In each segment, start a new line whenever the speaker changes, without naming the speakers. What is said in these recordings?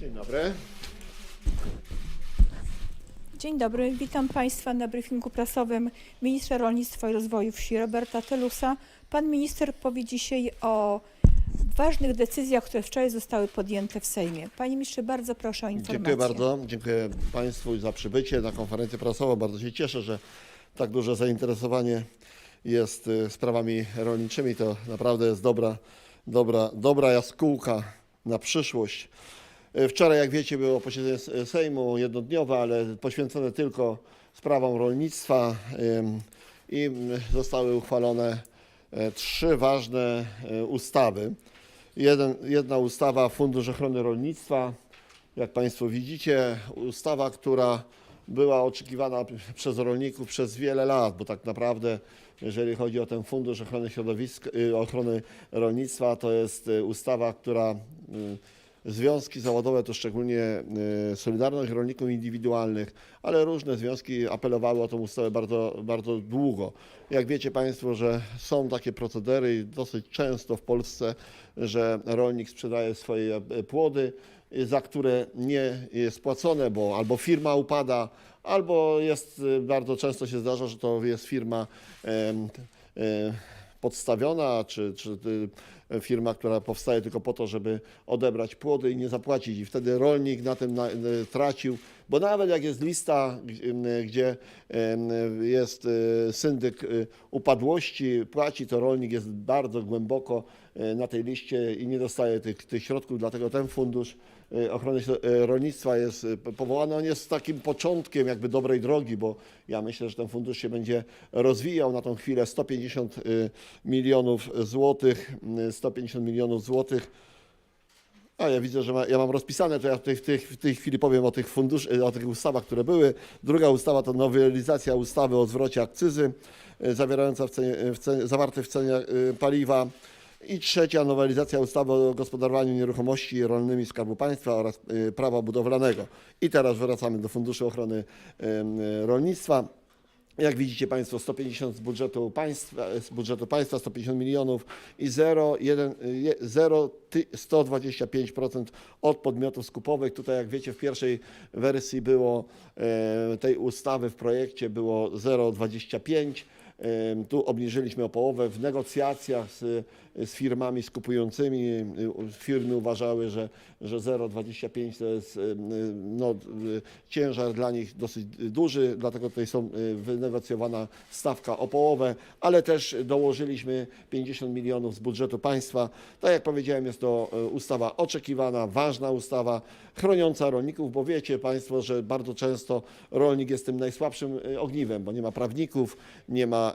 Dzień dobry.
Dzień dobry, witam Państwa na briefingu prasowym ministra rolnictwa i rozwoju wsi Roberta Telusa. Pan minister powie dzisiaj o ważnych decyzjach, które wczoraj zostały podjęte w Sejmie. Panie ministrze, bardzo proszę o informację.
Dziękuję bardzo. Dziękuję Państwu za przybycie na konferencję prasową. Bardzo się cieszę, że tak duże zainteresowanie jest y, sprawami rolniczymi. To naprawdę jest dobra, dobra, dobra jaskółka na przyszłość. Y, Wczoraj, jak wiecie, było posiedzenie S- Sejmu jednodniowe, ale poświęcone tylko sprawom rolnictwa i zostały uchwalone e, trzy ważne e, ustawy. Jeden, jedna ustawa Fundusz Ochrony Rolnictwa, jak Państwo widzicie, ustawa, która była oczekiwana przez rolników przez wiele lat, bo tak naprawdę, jeżeli chodzi o ten Fundusz Ochrony Środowiska, y, Ochrony Rolnictwa, to jest y, ustawa, która y, Związki zawodowe, to szczególnie y, Solidarność Rolników Indywidualnych, ale różne związki apelowały o tę ustawę bardzo, bardzo długo. Jak wiecie Państwo, że są takie procedery dosyć często w Polsce, że rolnik sprzedaje swoje e, płody, y, za które nie jest płacone, bo albo firma upada, albo jest, bardzo często się zdarza, że to jest firma em, e, podstawiona, czy, czy y, firma, która powstaje tylko po to, żeby odebrać płody i nie zapłacić. I wtedy rolnik na tym y, tracił, bo nawet jak jest lista, y, gdzie jest syndyk upadłości, płaci, to rolnik jest bardzo głęboko na tej liście i nie dostaje tych, tych środków, dlatego ten fundusz y, ochrony y, rolnictwa jest powołany. On jest takim początkiem jakby dobrej drogi, bo ja myślę, że ten fundusz się będzie rozwijał na tą chwilę 150 y, milionów złotych, y, 150 milionów złotych. A ja widzę, że ma, ja mam rozpisane, to ja w tej, w, tej, chwili powiem o tych fundusz, y, o tych ustawach, które były. Druga ustawa to nowelizacja ustawy o zwrocie akcyzy, zawierająca w cenie, w cenie, zawarte w cenie paliwa. I trzecia nowelizacja ustawy o gospodarowaniu nieruchomości rolnymi Skarbu Państwa oraz y, prawa budowlanego. I teraz wracamy do Funduszu Ochrony y, y, Rolnictwa. Jak widzicie Państwo, 150 z budżetu państwa, z budżetu państwa 150 milionów i 0, 1, je- 0 ty- 125% od podmiotów skupowych. Tutaj, jak wiecie, w pierwszej wersji było e, tej ustawy w projekcie było 0,25. E, Tu obniżyliśmy o połowę w negocjacjach z, z firmami skupującymi. Firmy uważały, że, że 0,25 to jest no, e, ciężar dla nich dosyć duży, dlatego tutaj są e, wynegocjowana stawka o połowę, ale też dołożyliśmy 50 milionów z budżetu państwa. Tak jak powiedziałem, jest to e, ustawa oczekiwana, ważna ustawa, chroniąca rolników, bo wiecie Państwo, że bardzo często rolnik jest tym najsłabszym ogniwem, bo nie ma prawników, nie ma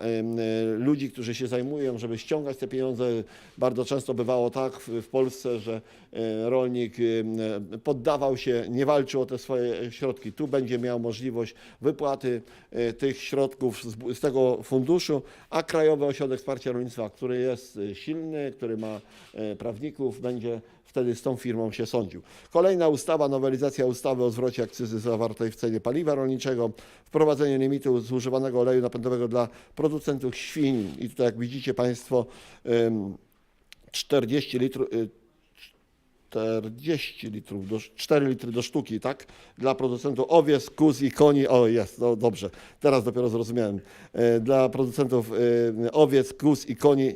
ludzi, którzy się zajmują, żeby ściągać te pieniądze. Bardzo często bywało tak w, Polsce, że e, rolnik e, poddawał się, nie walczył o te swoje środki. Tu będzie miał możliwość wypłaty e, tych środków z, tego funduszu, a Krajowy Ośrodek Wsparcia Rolnictwa, który jest silny, który ma prawników, będzie wtedy z tą firmą się sądził. Kolejna ustawa, nowelizacja ustawy o zwrocie akcyzy zawartej w cenie paliwa rolniczego, wprowadzenie limitu zużywanego oleju napędowego dla producentów świń. I tutaj jak widzicie Państwo em, 40 litrów, y, 40 litrów, do, 4 litry do sztuki, tak? Dla producentów owiec, kóz i koni, o jest, no dobrze, teraz dopiero zrozumiałem. E, Dla producentów e, owiec, kóz i koni e,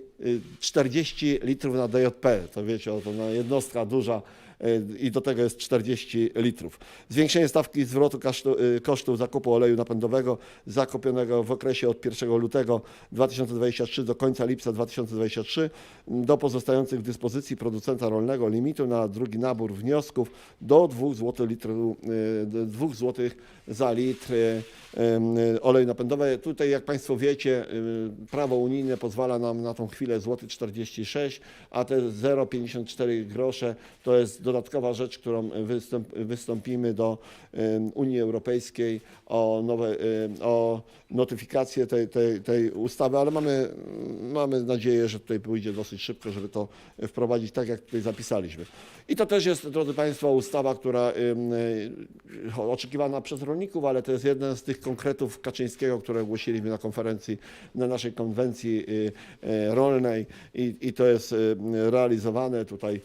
40 litrów na DJP, to wiecie, to na jednostka duża e, i do tego jest 40 litrów. Zwiększenie stawki zwrotu kasztu, e, kosztów zakupu oleju napędowego zakupionego w okresie od 1 lutego 2023 do końca lipca 2023 do pozostających w dyspozycji producenta rolnego limitu na drugi nabór wniosków do 2 zł, litru, e, do 2 zł za litr em, oleju napędowy. Tutaj, jak Państwo wiecie, y, prawo unijne pozwala nam na tą chwilę złoty 46, a te 0,54 grosze to jest dodatkowa rzecz, którą wystąp, wystąpimy do Unii Europejskiej o, nowe, o notyfikację tej, tej, tej ustawy, ale mamy, mamy nadzieję, że tutaj pójdzie dosyć szybko, żeby to wprowadzić tak, jak tutaj zapisaliśmy. I to też jest, drodzy Państwo, ustawa, która e, oczekiwana przez rolników, ale to jest jeden z tych konkretów Kaczyńskiego, które ogłosiliśmy na konferencji, na naszej konwencji y, e, rolnej i, i to jest realizowane tutaj.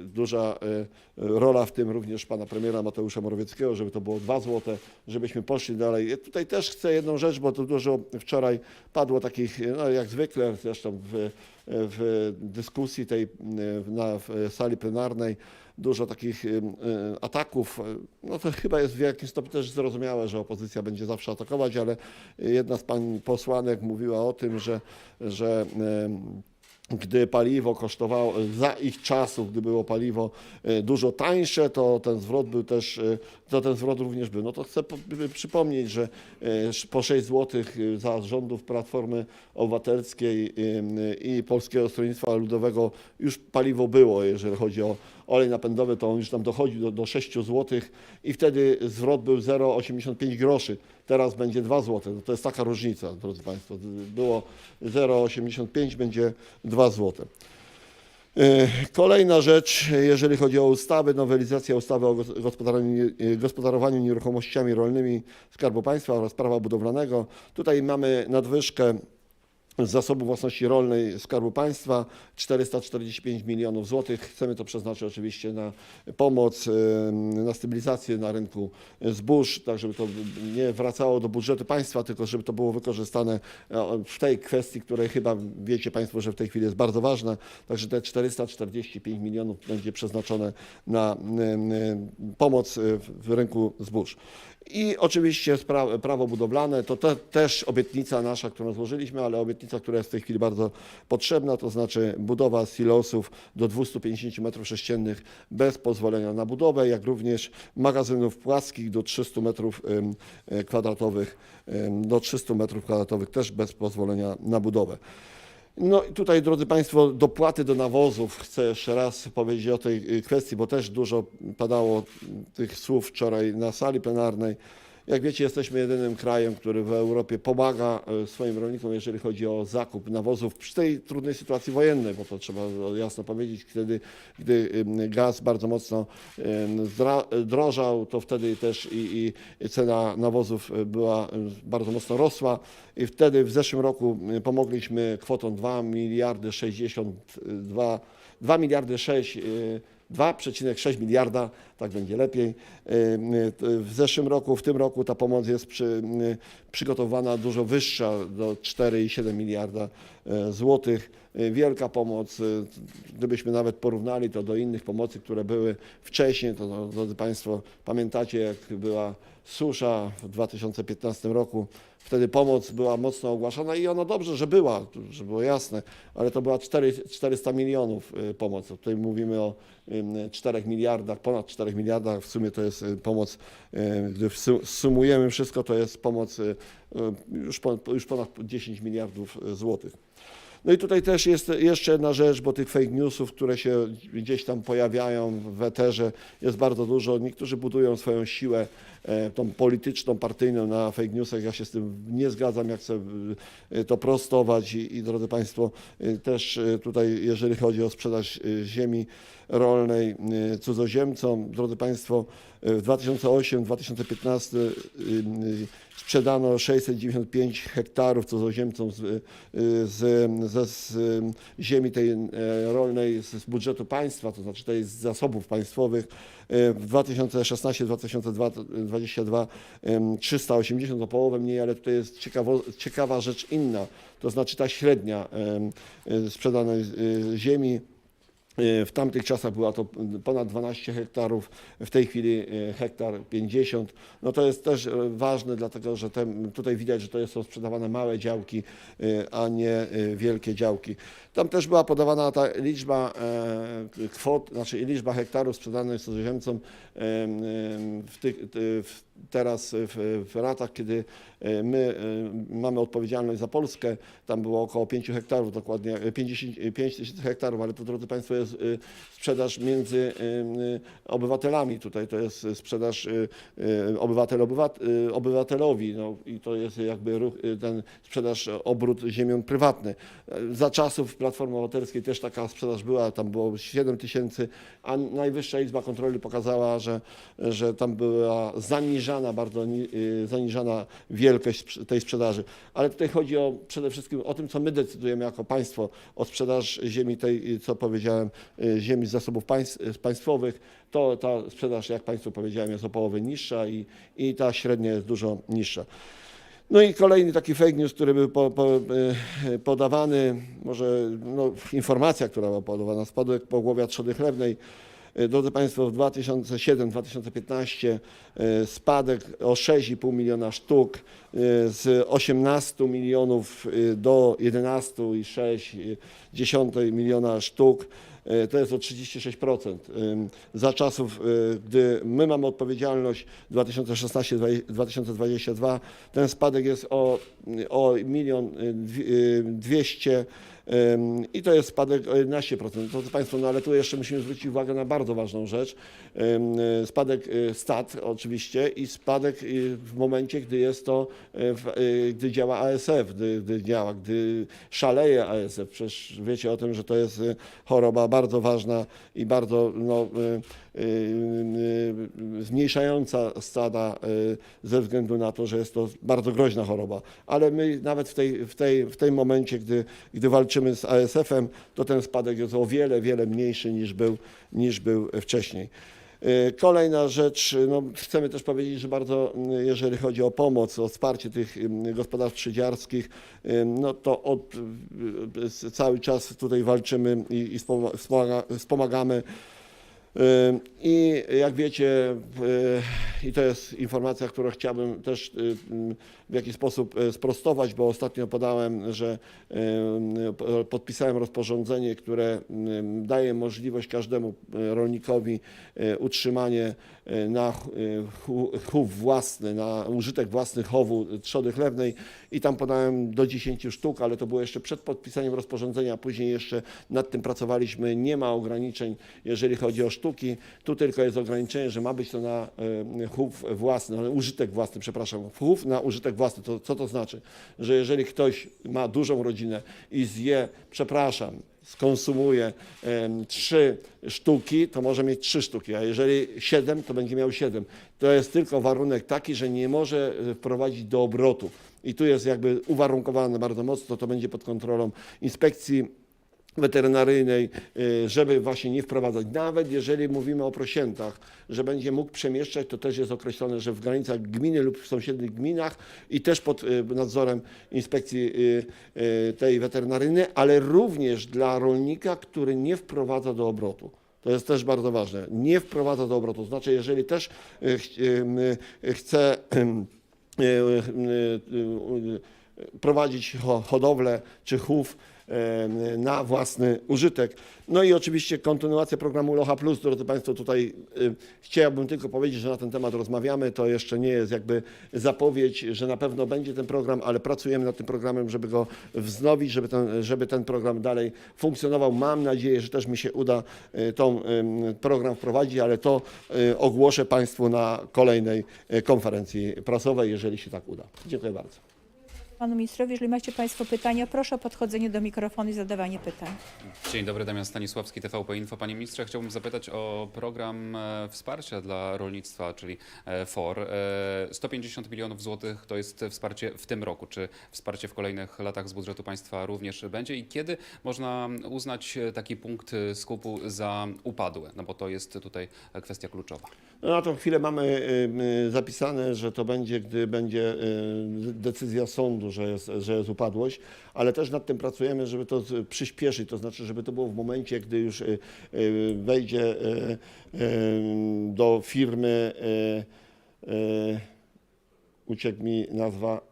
E, duża e, rola w tym również pana premiera Mateusza Morawieckiego, żeby to było 2 złote, żebyśmy poszli dalej. Ja tutaj też chcę jedną rzecz, bo to dużo wczoraj padło takich, no jak zwykle zresztą w, w dyskusji tej w- na w sali plenarnej, dużo takich e, ataków. No to chyba jest w jakimś stopniu też zrozumiałe, że opozycja będzie zawsze atakować, ale jedna z pań posłanek mówiła o tym, że, że gdy paliwo kosztowało, za ich czasów, gdy było paliwo e, dużo tańsze, to ten zwrot był też, e, to ten zwrot również był. No to chcę po- przypomnieć, że e, po 6 zł za rządów Platformy Obywatelskiej i Polskiego Stronnictwa Ludowego już paliwo było, jeżeli chodzi o olej napędowy, to on już tam dochodził do, do 6 zł i wtedy zwrot był 0,85 groszy. Teraz będzie 2 zł. No to jest taka różnica, drodzy Państwo. Było 0,85, będzie 2 zł. E, Kolejna rzecz, jeżeli chodzi o ustawy, nowelizacja ustawy o e, gospodarowaniu nieruchomościami rolnymi Skarbu Państwa oraz prawa budowlanego. Tutaj mamy nadwyżkę z zasobu własności rolnej Skarbu Państwa 445 milionów złotych. Chcemy to przeznaczyć oczywiście na pomoc, na stabilizację na rynku zbóż, tak żeby to nie wracało do budżetu państwa, tylko żeby to było wykorzystane e, w tej kwestii, której chyba wiecie Państwo, że w tej chwili jest bardzo ważna. Także te 445 milionów będzie przeznaczone na pomoc e, w rynku zbóż. I oczywiście spra- prawo budowlane to te, też obietnica nasza, którą złożyliśmy, ale obietnica, która jest w tej chwili bardzo potrzebna, to znaczy budowa silosów do 250 m3 bez pozwolenia na budowę, jak również magazynów płaskich do 300 metrów em, e, kwadratowych, em, do 300 metrów kwadratowych też bez pozwolenia na budowę. No i tutaj, drodzy Państwo, dopłaty do nawozów. Chcę jeszcze raz powiedzieć o tej y, kwestii, bo też dużo padało tych słów wczoraj na sali plenarnej. Jak wiecie, jesteśmy jedynym krajem, który w Europie pomaga y, swoim rolnikom, jeżeli chodzi o zakup nawozów przy tej trudnej sytuacji wojennej, bo to trzeba jasno powiedzieć, wtedy, gdy gaz bardzo mocno drożał, to wtedy też i, i cena nawozów y, była y, bardzo mocno rosła. I wtedy w zeszłym roku pomogliśmy kwotą 2 miliardy 62, 2 miliardy 6, y, 2,6 miliarda, tak będzie lepiej. Y, y, W zeszłym roku, w tym roku ta pomoc jest przy, y, przygotowana dużo wyższa, do 4,7 miliarda złotych. Y, Wielka pomoc, y, gdybyśmy nawet porównali to do innych pomocy, które były wcześniej, to drodzy Państwo, pamiętacie jak była susza w 2015 roku. Wtedy pomoc była mocno ogłaszana i ono dobrze, że była, żeby było jasne, ale to była 4, 400 milionów y, pomoc. Tutaj mówimy o ym, 4 miliardach, ponad 4 miliardach. W sumie to jest pomoc, gdy sumujemy wszystko, to jest pomoc już ponad, już ponad 10 miliardów złotych. No i tutaj też jest jeszcze jedna rzecz, bo tych fake newsów, które się gdzieś tam pojawiają w eterze jest bardzo dużo. Niektórzy budują swoją siłę e, tą polityczną, partyjną na fake newsach. Ja się z tym nie zgadzam, ja chcę e, to prostować i, i drodzy Państwo, e, też tutaj jeżeli chodzi o sprzedaż ziemi rolnej cudzoziemcom, drodzy Państwo, w 2008-2015 y, y, sprzedano 695 hektarów cudzoziemcom z, y, z, ze, z y, ziemi tej e, rolnej z, z budżetu państwa, to znaczy tej z zasobów państwowych. E, W 2016-2022 em, 380 o połowę mniej, ale tutaj jest ciekawo, ciekawa rzecz inna, to znaczy ta średnia sprzedanej ziemi. E, W tamtych czasach była to ponad 12 hektarów, w tej chwili e, hektar 50. No to jest też e, ważne, dlatego że te, tutaj widać, że to są sprzedawane małe działki, a nie wielkie działki. Tam też była podawana ta liczba kwot, znaczy liczba hektarów sprzedanych cudzoziemcom em, em, w tych, ty- w, teraz w, w latach, kiedy e, my e, mamy odpowiedzialność za Polskę, tam było około 5 hektarów, dokładnie e, 50, 5 tysięcy hektarów, ale to drodzy Państwo jest e, sprzedaż między e, e, obywatelami. Tutaj to jest sprzedaż e, e, obywatel obywat, e, obywatelowi no, i to jest jakby ruch, e, ten sprzedaż, e, obrót ziemią prywatny. E, Za czasów Platformy Obywatelskiej też taka sprzedaż była, tam było 7 tysięcy, a Najwyższa Izba Kontroli pokazała, że, że tam była zaniżana, bardzo y, zaniżana wielkość tej sprzedaży. Ale tutaj chodzi o, przede wszystkim o tym, co my decydujemy jako państwo o sprzedaż ziemi tej, y, co powiedziałem, y, ziemi z zasobów państw, państwowych, to ta sprzedaż, jak Państwu powiedziałem, jest o połowę niższa i, i ta średnia jest dużo niższa. No i kolejny taki fake news, który był po, po, podawany, może no, informacja, która była podawana, spadek pogłowia trzody chlewnej. Y, Drodzy Państwo, w 2007-2015 y, spadek o 6,5 miliona sztuk y, z 18 milionów do 11,6 miliona sztuk. To jest o 36%. Ym, Za czasów, gdy my mamy odpowiedzialność 2016-2022, ten spadek jest o, o milion y, dwi- y, 200 ym, i to jest spadek o 11%. Drodzy Państwo, no ale tu jeszcze musimy zwrócić uwagę na bardzo ważną rzecz. Y, Spadek y, stat oczywiście i spadek y, w momencie, gdy jest to, gdy działa ASF, gdy, gdy działa, gdy szaleje ASF. Przecież wiecie o tym, że to jest choroba bardzo ważna i bardzo no, zmniejszająca stada y, ze względu na to, że jest to bardzo groźna choroba. Ale my nawet w tej, w tej, w tej momencie, gdy, gdy walczymy z ASF-em, to ten spadek jest o wiele, wiele mniejszy niż był, niż był wcześniej. Y, Kolejna rzecz, no, chcemy też powiedzieć, że bardzo, y, jeżeli chodzi o pomoc, o wsparcie tych y, gospodarstw trzydziarskich, y, no to od, y, y, cały czas tutaj walczymy i, i wspoma- wspomaga, wspomagamy. I jak wiecie, y, i to jest informacja, którą chciałbym też y, w jakiś sposób y, sprostować, bo ostatnio podałem, że po- podpisałem rozporządzenie, które daje możliwość każdemu rolnikowi utrzymanie na ch- y, chu- chów własny, na użytek własny chowu trzody chlewnej i tam podałem do 10 sztuk, ale to było jeszcze przed podpisaniem rozporządzenia, później jeszcze nad tym pracowaliśmy. Nie ma ograniczeń, jeżeli chodzi o sztuki. Tu tylko jest ograniczenie, że ma być to na chów własny, na użytek własny, przepraszam, chów na użytek własny. To, co to znaczy? Że jeżeli ktoś ma dużą rodzinę i zje, przepraszam, skonsumuje trzy sztuki, to może mieć trzy sztuki, a jeżeli siedem, to będzie miał siedem. To jest tylko warunek taki, że nie może e, wprowadzić do obrotu. I tu jest jakby uwarunkowane bardzo mocno, to będzie pod kontrolą inspekcji weterynaryjnej, y, żeby właśnie nie wprowadzać. Nawet jeżeli mówimy o prosiętach, że będzie mógł przemieszczać, to też jest określone, że w granicach gminy lub w sąsiednich gminach i też pod y, nadzorem inspekcji y, tej weterynaryjnej, ale również dla rolnika, który nie wprowadza do obrotu. To jest też bardzo ważne. Nie wprowadza do obrotu. Znaczy, jeżeli też ch- chce prowadzić ho- hodowlę czy chów na własny użytek. No i oczywiście kontynuacja programu Locha Plus, drodzy Państwo, tutaj chciałbym tylko powiedzieć, że na ten temat rozmawiamy. To jeszcze nie jest jakby zapowiedź, że na pewno będzie ten program, ale pracujemy nad tym programem, żeby go wznowić, żeby ten, żeby ten program dalej funkcjonował. Mam nadzieję, że też mi się uda tą y, program wprowadzić, ale to y, ogłoszę Państwu na kolejnej y, konferencji prasowej, jeżeli się tak uda. Dziękuję bardzo.
Panu ministrowi, jeżeli macie Państwo pytania, proszę o podchodzenie do mikrofonu i zadawanie pytań.
Dzień dobry, Damian Stanisławski, TVP Info. Panie ministrze, chciałbym zapytać o program e, wsparcia dla rolnictwa, czyli e, FOR. E, 150 milionów złotych to jest wsparcie w tym roku. Czy wsparcie w kolejnych latach z budżetu państwa również będzie? I kiedy można uznać taki punkt skupu za upadły? No bo to jest tutaj kwestia kluczowa.
No, na tą chwilę mamy y, y, zapisane, że to będzie, gdy będzie y, decyzja sądu, że jest, że jest upadłość, ale też nad tym pracujemy, żeby to przyspieszyć, to znaczy, żeby to było w momencie, gdy już y, y, wejdzie y, do firmy, uciekł mi nazwa,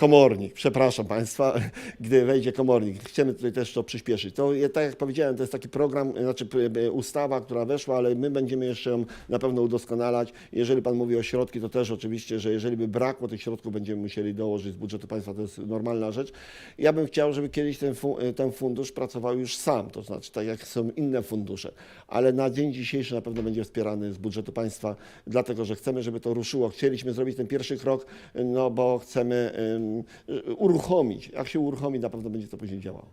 komornik, przepraszam Państwa, gdy wejdzie komornik. Chcemy tutaj też to przyspieszyć. To tak jak powiedziałem, to jest taki program, znaczy ustawa, która weszła, ale my będziemy jeszcze ją na pewno udoskonalać. Jeżeli Pan mówi o środki, to też oczywiście, że jeżeli by brakło tych środków, będziemy musieli dołożyć z budżetu państwa, to jest normalna rzecz. Ja bym chciał, żeby kiedyś ten, fu- ten fundusz pracował już sam, to znaczy tak jak są inne fundusze, ale na dzień dzisiejszy na pewno będzie wspierany z budżetu państwa, dlatego że chcemy, żeby to ruszyło. Chcieliśmy zrobić ten pierwszy krok, no bo chcemy uruchomić. Jak się uruchomi, na pewno będzie to później działało.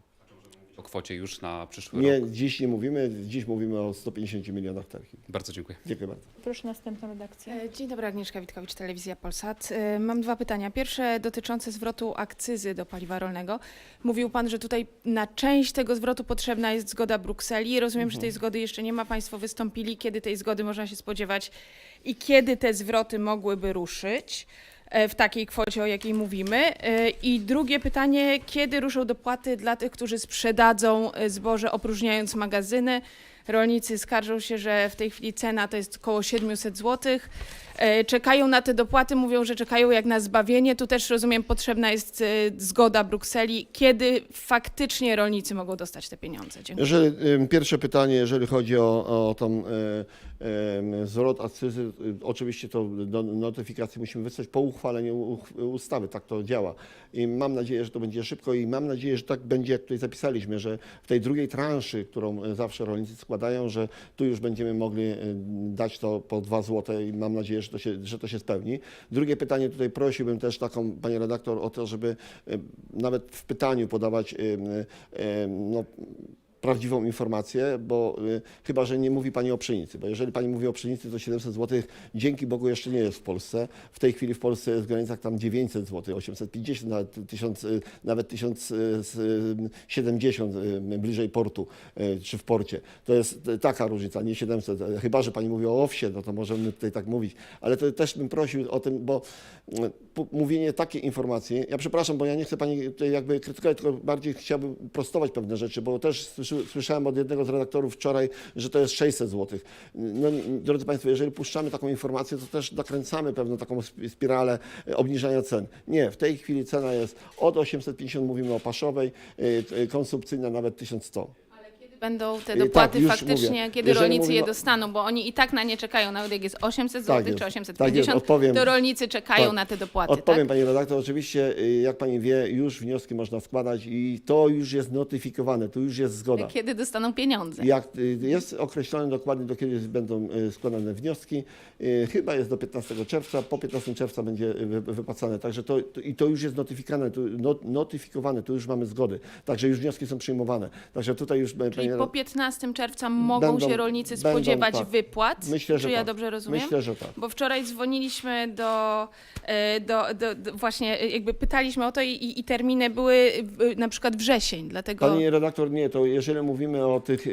o kwocie już na przyszły
Nie,
rok.
dziś nie mówimy, dziś mówimy o 150 milionach.
Bardzo dziękuję.
Dziękuję bardzo.
Proszę następną redakcję.
E, Dzień dobry, Agnieszka Witkowicz, Telewizja Polsat. E, Mam dwa pytania. Pierwsze dotyczące zwrotu akcyzy do paliwa rolnego. Mówił Pan, że tutaj na część tego zwrotu potrzebna jest zgoda Brukseli. Rozumiem, że tej zgody jeszcze nie ma. Państwo wystąpili. Kiedy tej zgody można się spodziewać i kiedy te zwroty mogłyby ruszyć? E, W takiej kwocie, o jakiej mówimy. E, I drugie pytanie, kiedy ruszą dopłaty dla tych, którzy sprzedadzą e, zboże, opróżniając magazyny? Rolnicy skarżą się, że w tej chwili cena to jest około 700 zł. E, Czekają na te dopłaty, mówią, że czekają jak na zbawienie. Tu też rozumiem, potrzebna jest e, zgoda Brukseli. Kiedy faktycznie rolnicy mogą dostać te pieniądze? Dziękuję.
Jeżeli, pierwsze pytanie, jeżeli chodzi o, o tą e, zwrot akcyzy, oczywiście to do notyfikacji musimy wysłać po uchwaleniu uch- ustawy, tak to działa. I mam nadzieję, że to będzie szybko i mam nadzieję, że tak będzie, jak tutaj zapisaliśmy, że w tej drugiej transzy, którą zawsze rolnicy składają, że tu już będziemy mogli dać to po 2 zł i mam nadzieję, że to się, że to się spełni. Drugie pytanie, tutaj prosiłbym też taką, panie redaktor, o to, żeby e, nawet w pytaniu podawać em, em, no, prawdziwą informację, bo y, chyba, że nie mówi Pani o pszenicy, bo jeżeli Pani mówi o pszenicy, to 700 zł dzięki Bogu jeszcze nie jest w Polsce. W tej chwili w Polsce jest w granicach tam 900 zł, 850, nawet 1000, y, nawet 1070 y, bliżej portu y, czy w porcie. To jest y, taka różnica, nie 700. Chyba, że Pani mówi o owsie, no to możemy tutaj tak mówić, ale to też bym prosił o tym, bo y, mówienie takiej informacji, ja przepraszam, bo ja nie chcę Pani tutaj jakby krytykować, tylko bardziej chciałbym prostować pewne rzeczy, bo też słyszałem od jednego z redaktorów wczoraj, że to jest 600 zł. No, drodzy Państwo, jeżeli puszczamy taką informację, to też nakręcamy pewną taką sp- spiralę e, obniżania cen. Nie, w tej chwili cena jest od 850, mówimy o paszowej, y, y, konsumpcyjna nawet 1100.
Będą te
tak,
dopłaty
już
faktycznie,
mówię.
kiedy
Jeżeli
rolnicy je
mówimy o-
dostaną, bo oni i tak na nie czekają, nawet jak jest 800 zł
Tak
czy
jest,
850,
tak jest,
to rolnicy czekają
Tak.
na te dopłaty,
Odpowiem
tak?
Pani redaktor, oczywiście, y, jak Pani wie, już wnioski można składać i to już jest notyfikowane, tu już jest zgoda.
Kiedy dostaną pieniądze?
Jak y, jest określone dokładnie, do kiedy będą y, składane wnioski, chyba jest do 15 czerwca, po 15 czerwca będzie wy- wypłacane, także to, to, i to już jest notyfikowane, tu, not, notyfikowane, tu już mamy zgody, także już wnioski są przyjmowane, także tutaj już...
Czyli po 15 czerwca mogą
Będą-
się rolnicy
będą,
spodziewać
tak.
wypłat?
Myślę, że
Czy ja
tak.
dobrze rozumiem?
Myślę, że tak.
Bo wczoraj dzwoniliśmy do, e, do, do, do właśnie e, jakby pytaliśmy o to i, i, i terminy były w- na przykład wrzesień, dlatego
Pani redaktor, nie, to jeżeli mówimy o tych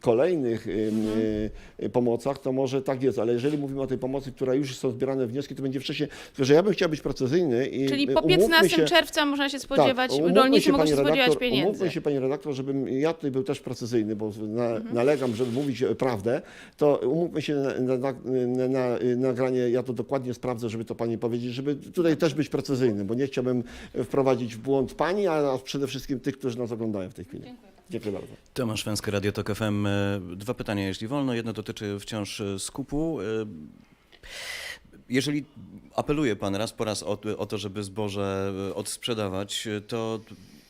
kolejnych y, pomocach, to może tak jest, ale jeżeli mówimy o tej pomocy, która już są zbierane wnioski, to będzie wcześniej, tylko że ja bym chciał być precyzyjny i
Czyli po
umówmy
15
się,
czerwca można się spodziewać,
tak,
rolnicy mogą
pani
się spodziewać
redaktor,
pieniędzy.
Umówmy się, Pani redaktor, żebym ja tutaj był też precyzyjny, bo na,
Mhm.
nalegam, żeby mówić e, prawdę, to umówmy się na, na, na, na, na nagranie, ja to dokładnie sprawdzę, żeby to Pani powiedzieć, żeby tutaj też być precyzyjny, bo nie chciałbym wprowadzić w błąd Pani, a przede wszystkim tych, którzy nas oglądają w tej chwili. Dziękuję bardzo.
Tomasz Węsky, Radio Tok FM. E, Dwa pytania, jeśli wolno. Jedno dotyczy wciąż e, skupu. Jeżeli apeluje Pan raz po raz o, o to, żeby zboże odsprzedawać, to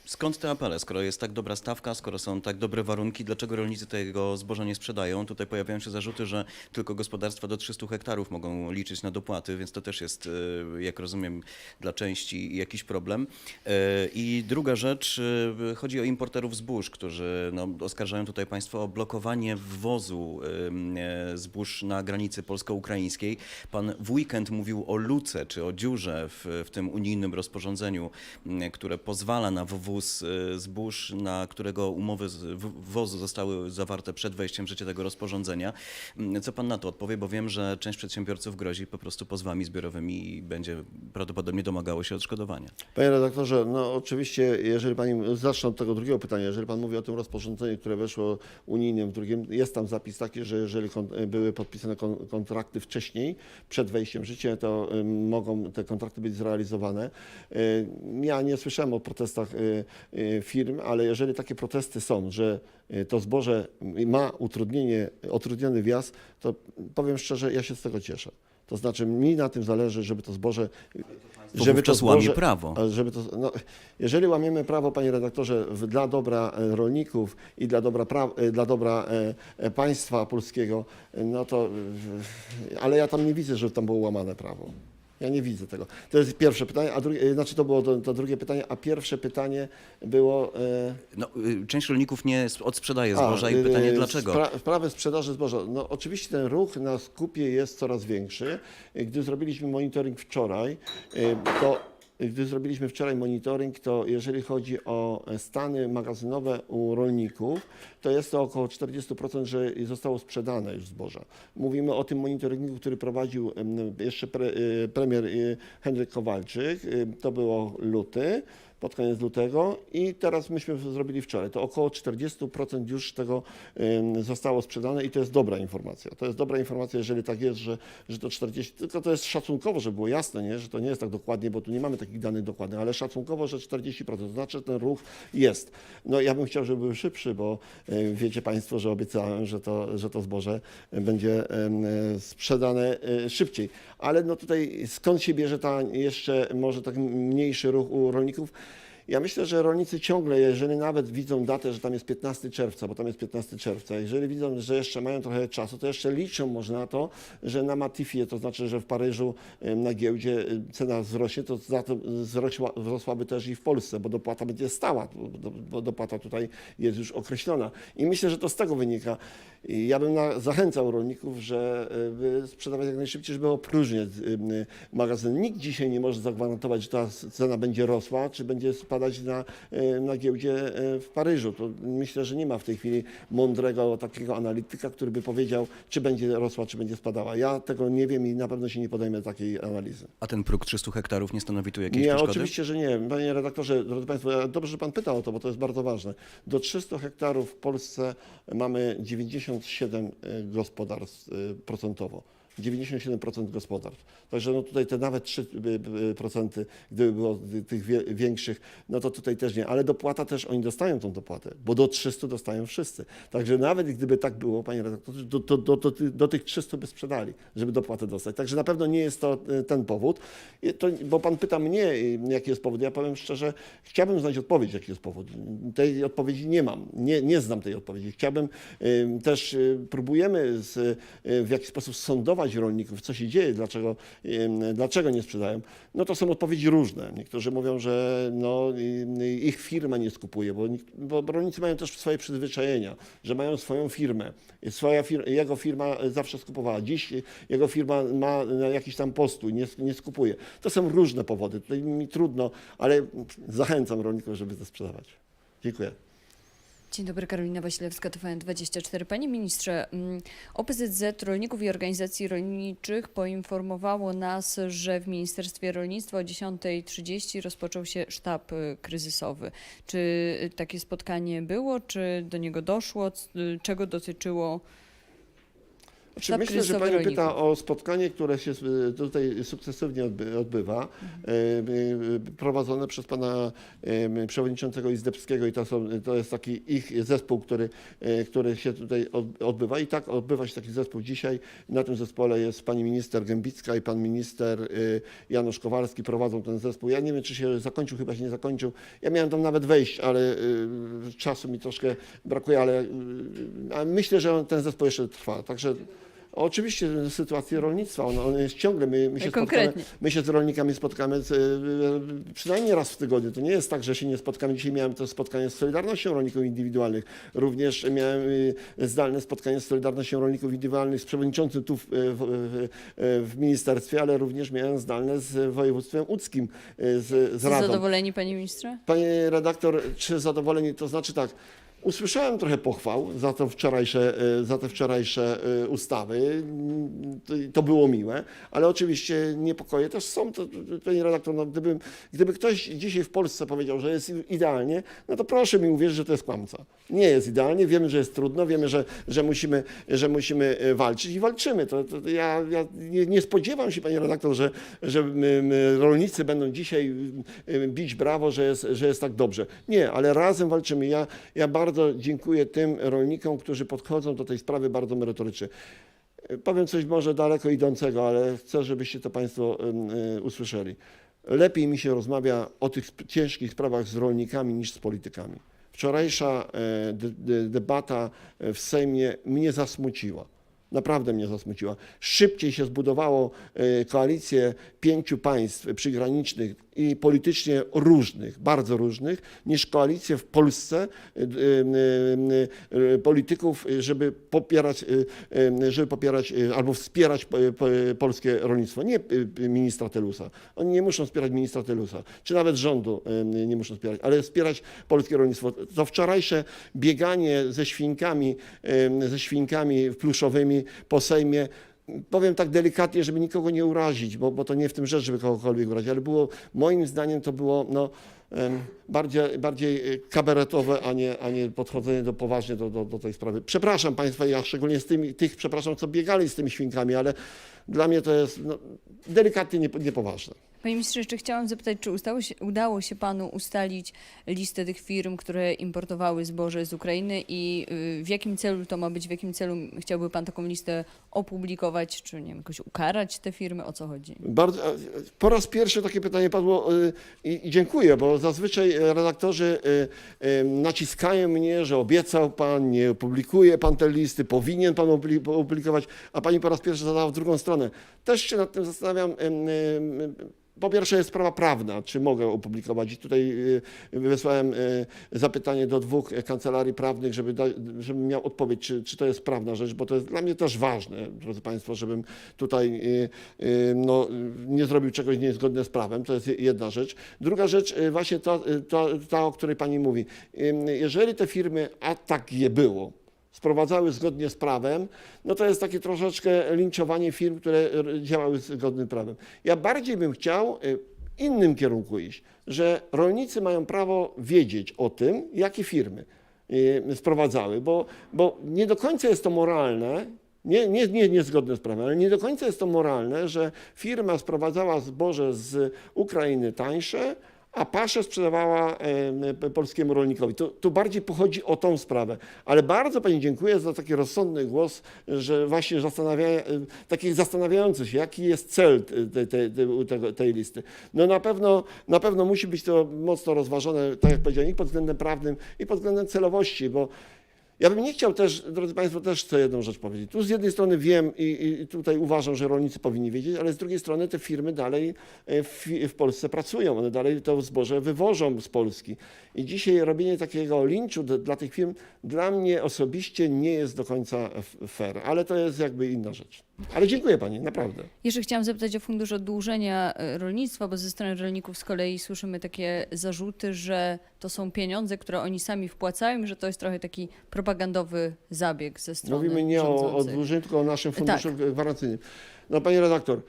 skąd te apele? Skoro jest tak dobra stawka, skoro są tak dobre warunki, dlaczego rolnicy tego zboża nie sprzedają? Tutaj pojawiają się zarzuty, że tylko gospodarstwa do 300 hektarów mogą liczyć na dopłaty, więc to też jest, e, jak rozumiem, dla części jakiś problem. E, I druga rzecz, e, chodzi o importerów zbóż, którzy no, oskarżają tutaj Państwo o blokowanie wwozu zbóż na granicy polsko-ukraińskiej. Pan w weekend mówił o luce czy o dziurze w, w tym unijnym rozporządzeniu, które pozwala na wwóz e, zbóż, na którego umowy z w- wwozu zostały zawarte przed wejściem w życie tego rozporządzenia. M, Co Pan na to odpowie, bo wiem, że część przedsiębiorców grozi po prostu pozwami zbiorowymi i będzie prawdopodobnie domagało się odszkodowania.
Panie redaktorze, no oczywiście, jeżeli Pani, zacznę od tego drugiego pytania, jeżeli Pan mówi o tym rozporządzeniu, które weszło unijnym, w drugim, jest tam zapis taki, że jeżeli kon, były podpisane kon, kontrakty wcześniej, przed wejściem w życie, to y, mogą te kontrakty być zrealizowane. Y, ja nie słyszałem o protestach y, y, firm, ale jeżeli takie protesty są, że y, to zboże ma utrudnienie, utrudniony wjazd, to powiem szczerze, ja się z tego cieszę. To znaczy mi na tym zależy, żeby to zboże
Bo wówczas łamie prawo.
żeby to, no, jeżeli łamiemy prawo, panie redaktorze, dla dobra e, rolników i dla dobra, pra, e, dla dobra e, państwa polskiego, no to, ale ja tam nie widzę, że tam było łamane prawo. Ja nie widzę tego. To jest pierwsze pytanie, a drugie, znaczy to było to, to drugie pytanie, a pierwsze pytanie było... E,
No, y, część rolników nie sp- odsprzedaje
a,
zboża i
e,
pytanie dlaczego?
Spra- sprawy sprzedaży zboża. No oczywiście ten ruch na skupie jest coraz większy. Gdy zrobiliśmy monitoring wczoraj, e, to gdy zrobiliśmy wczoraj monitoring, to jeżeli chodzi o stany magazynowe u rolników, to jest to około 40%, że zostało sprzedane już zboża. Mówimy o tym monitoringu, który prowadził jeszcze pre, e, premier e, Henryk Kowalczyk. E, To było luty, pod koniec lutego i teraz myśmy zrobili wczoraj. To około 40% już tego zostało sprzedane i to jest dobra informacja. To jest dobra informacja, jeżeli tak jest, że, że to 40, tylko to jest szacunkowo, żeby było jasne, nie? że to nie jest tak dokładnie, bo tu nie mamy takich danych dokładnych, ale szacunkowo, że 40%, to znaczy, ten ruch jest. No ja bym chciał, żeby był szybszy, bo wiecie Państwo, że obiecałem, że to, że to zboże będzie sprzedane e, szybciej. Ale no tutaj skąd się bierze ta jeszcze może tak mniejszy ruch u rolników? Ja myślę, że rolnicy ciągle, jeżeli nawet widzą datę, że tam jest 15 czerwca, bo tam jest 15 czerwca, jeżeli widzą, że jeszcze mają trochę czasu, to jeszcze liczą może na to, że na Matifie, to znaczy, że w Paryżu na giełdzie cena wzrośnie, to za to wzrosła, wzrosłaby też i w Polsce, bo dopłata będzie stała, bo- dopłata tutaj jest już określona. I myślę, że to z tego wynika. Ja bym na, zachęcał rolników, że e, by sprzedawać jak najszybciej, żeby opróżniać magazyn. Nikt dzisiaj nie może zagwarantować, że ta cena będzie rosła, czy będzie spadać na, e, na giełdzie e, w Paryżu. To myślę, że nie ma w tej chwili mądrego takiego analityka, który by powiedział, czy będzie rosła, czy będzie spadała. Ja tego nie wiem i na pewno się nie podejmę takiej analizy.
A ten próg 300 hektarów nie stanowi tu jakiejś
Nie,
przeszkody?
oczywiście, że nie. Panie redaktorze, drodzy Państwo, dobrze, że Pan pytał o to, bo to jest bardzo ważne. Do 300 hektarów w Polsce mamy 97 y, gospodarstw procentowo. 97% gospodarstw. Także no tutaj te nawet 3%, gdyby było tych większych, no to tutaj też nie. Ale dopłata też, oni dostają tą dopłatę, bo do 300 dostają wszyscy. Także nawet gdyby tak było, panie redaktorze, do, do, do, do, ty- do tych 300 by sprzedali, żeby dopłatę dostać. Także na pewno nie jest to y, ten powód. To, bo pan pyta mnie, y, jaki jest powód. Ja powiem szczerze, chciałbym znać odpowiedź, jaki jest powód. Tej odpowiedzi nie mam. Nie, nie znam tej odpowiedzi. Chciałbym y, też, y, próbujemy z, y, w jakiś sposób sondować rolników, co się dzieje, dlaczego, dlaczego nie sprzedają. No to są odpowiedzi różne. Niektórzy mówią, że no, ich firma nie skupuje, bo, bo rolnicy mają też swoje przyzwyczajenia, że mają swoją firmę. Swoja fir jego firma zawsze skupowała. Dziś jego firma ma jakiś tam postój, nie, nie skupuje. To są różne powody. Tutaj mi trudno, ale zachęcam rolników, żeby to sprzedawać. Dziękuję.
Dzień dobry, Karolina Wasilewska, TVN24. Panie ministrze, mm, OPZZ Rolników i Organizacji Rolniczych poinformowało nas, że w Ministerstwie Rolnictwa o 10.30 rozpoczął się sztab y, kryzysowy. Czy takie spotkanie było, czy do niego doszło, y, czego dotyczyło?
Czy myślę, że Pani
rolników.
pyta o spotkanie, które się y, tutaj sukcesywnie odby- odbywa, y, prowadzone przez Pana Przewodniczącego Izdebskiego i to, są, to jest taki ich zespół, który, który się tutaj od- odbywa i tak odbywa się taki zespół dzisiaj. Na tym zespole jest Pani Minister Gębicka i Pan Minister Janusz Kowalski prowadzą ten zespół. Ja nie wiem, czy się zakończył, chyba się nie zakończył. Ja miałem tam nawet wejść, ale czasu mi troszkę brakuje, ale myślę, że ten zespół jeszcze trwa. Także Oczywiście sytuacja rolnictwa, ona, ona jest ciągle, my, my, się my się z rolnikami spotkamy z, y, przynajmniej raz w tygodniu. To nie jest tak, że się nie spotkamy. Dzisiaj miałem to spotkanie z Solidarnością Rolników Indywidualnych. Również miałem y, zdalne spotkanie z Solidarnością Rolników Indywidualnych z przewodniczącym tu w, w, w, ministerstwie, ale również miałem zdalne z województwem łódzkim, z, z Radą.
Zadowoleni, panie ministrze?
Panie redaktor, czy zadowoleni? To znaczy tak, usłyszałem trochę pochwał za, to wczorajsze, e, za te wczorajsze e, ustawy. To- było miłe, ale oczywiście niepokoje też są. To, panie redaktor, no gdyby, gdyby ktoś dzisiaj w Polsce powiedział, że jest idealnie, no to proszę mi uwierzyć, że to jest kłamca. Nie jest idealnie, wiemy, że jest trudno, wiemy, że, że, musimy, że musimy e, walczyć i walczymy. To, to ja ja nie, spodziewam się, panie redaktor, że, że my, my rolnicy będą dzisiaj bić brawo, że jest, że jest tak dobrze. Nie, ale razem walczymy. Ja, ja bardzo dziękuję tym rolnikom, którzy podchodzą do tej sprawy bardzo merytorycznie. Y, Powiem coś może daleko idącego, ale chcę, żebyście to Państwo y, usłyszeli. Lepiej mi się rozmawia o tych ciężkich sprawach z rolnikami niż z politykami. Wczorajsza e, de, de, debata w Sejmie mnie zasmuciła. naprawdę mnie zasmuciła. Szybciej się zbudowało e, koalicję pięciu państw przygranicznych i politycznie różnych, bardzo różnych, niż koalicję w Polsce e, e, e, polityków, żeby popierać, żeby popierać albo wspierać po- po- polskie rolnictwo. Nie ministra Telusa. Oni nie muszą wspierać ministra Telusa, czy nawet rządu nie muszą wspierać, ale wspierać polskie rolnictwo. To wczorajsze bieganie ze świnkami, ze świnkami pluszowymi po Sejmie Powiem tak delikatnie, żeby nikogo nie urazić, bo, bo to nie w tym rzecz, żeby kogokolwiek urazić, ale było, moim zdaniem to było no, bardziej, bardziej e, kabaretowe, a nie, a nie podchodzenie do, poważnie do, do, do tej sprawy. Przepraszam Państwa, ja szczególnie z tymi, tych, przepraszam, co biegali z tymi świnkami, ale dla mnie to jest no, delikatnie niepo- niepoważne.
Panie ministrze, jeszcze chciałam zapytać, czy ustało się, udało się panu ustalić listę tych firm, które importowały zboże z Ukrainy i y, w jakim celu to ma być, w jakim celu chciałby pan taką listę opublikować, czy nie wiem, jakoś ukarać te firmy, o co chodzi?
Bardzo, e, po raz pierwszy takie pytanie padło y, i, i dziękuję, bo zazwyczaj e, redaktorzy naciskają mnie, że obiecał pan, nie opublikuje pan te listy, powinien pan opublikować, a pani po raz pierwszy zadała w drugą stronę. Też się nad tym zastanawiam. Po pierwsze jest sprawa prawna, czy mogę opublikować. I tutaj y, wysłałem y, zapytanie do dwóch kancelarii prawnych, żeby, da, żebym miał odpowiedź, czy, czy to jest prawna rzecz, bo to jest dla mnie też ważne, drodzy Państwo, żebym tutaj y, no, nie zrobił czegoś niezgodne z prawem. To jest jedna rzecz. Druga rzecz, właśnie ta, ta, ta o której Pani mówi. Jeżeli te firmy, a tak je było, sprowadzały zgodnie z prawem, no to jest takie troszeczkę linczowanie firm, które działały zgodnie z prawem. Ja bardziej bym chciał y, innym kierunku iść, że rolnicy mają prawo wiedzieć o tym, jakie firmy y, sprowadzały, bo, bo nie do końca jest to moralne, nie, nie, nie, niezgodne z prawem, ale nie do końca jest to moralne, że firma sprowadzała zboże z Ukrainy tańsze, a paszę sprzedawała polskiemu rolnikowi. Tu, bardziej pochodzi o tą sprawę. Ale bardzo Pani dziękuję za taki rozsądny głos, że właśnie zastanawia, e, taki zastanawiający się, jaki jest cel tej, tej, tego- tej listy. No na pewno, na pewno musi być to mocno rozważone, tak jak powiedziałem, i pod względem prawnym, i pod względem celowości, bo ja bym nie chciał też, drodzy Państwo, też chcę jedną rzecz powiedzieć. Tu z jednej strony wiem i, i tutaj uważam, że rolnicy powinni wiedzieć, ale z drugiej strony te firmy dalej e, w, w Polsce pracują, one dalej to zboże wywożą z Polski. I dzisiaj robienie takiego linczu dla tych firm dla mnie osobiście nie jest do końca fair, ale to jest jakby inna rzecz. Ale dziękuję Pani, naprawdę.
Jeszcze chciałam zapytać o fundusz oddłużenia e, rolnictwa, bo ze strony rolników z kolei słyszymy takie zarzuty, że to są pieniądze, które oni sami wpłacają że to jest trochę taki propagandowy zabieg ze strony
Mówimy nie o oddłużeniu, tylko o naszym funduszu
Tak.
gwarancyjnym. No Panie redaktor,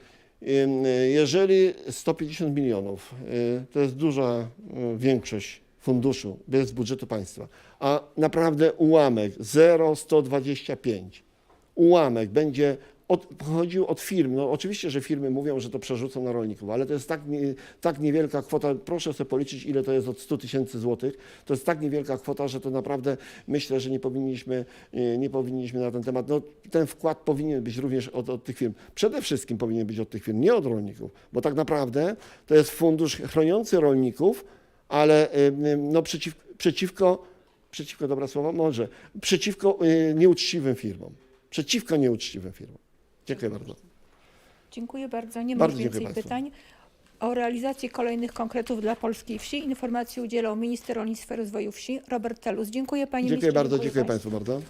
ym, jeżeli 150 milionów y, to jest duża większość funduszu bez budżetu państwa, a naprawdę ułamek 0,125 ułamek będzie od, pochodził od firm. No oczywiście, że firmy mówią, że to przerzucą na rolników, ale to jest tak, nie, tak niewielka kwota, proszę sobie policzyć, ile to jest od 100 tysięcy złotych. To jest tak niewielka kwota, że to naprawdę myślę, że nie powinniśmy, e, nie powinniśmy na ten temat, no ten wkład powinien być również od, od tych firm. Przede wszystkim powinien być od tych firm, nie od rolników, bo tak naprawdę to jest fundusz chroniący rolników, ale e, no przeciw, przeciwko, przeciwko, dobra słowo, może, przeciwko nieuczciwym firmom. Przeciwko nieuczciwym firmom. Dziękuję bardzo.
Dziękuję bardzo. Nie ma
Bardzo
więcej pytań. O realizacji kolejnych konkretów dla polskiej wsi informacji udzielał minister rolnictwa i rozwoju wsi Robert Telus. Dziękuję panie
Dziękuję
ministrze.
bardzo, dziękuję. Państwu bardzo.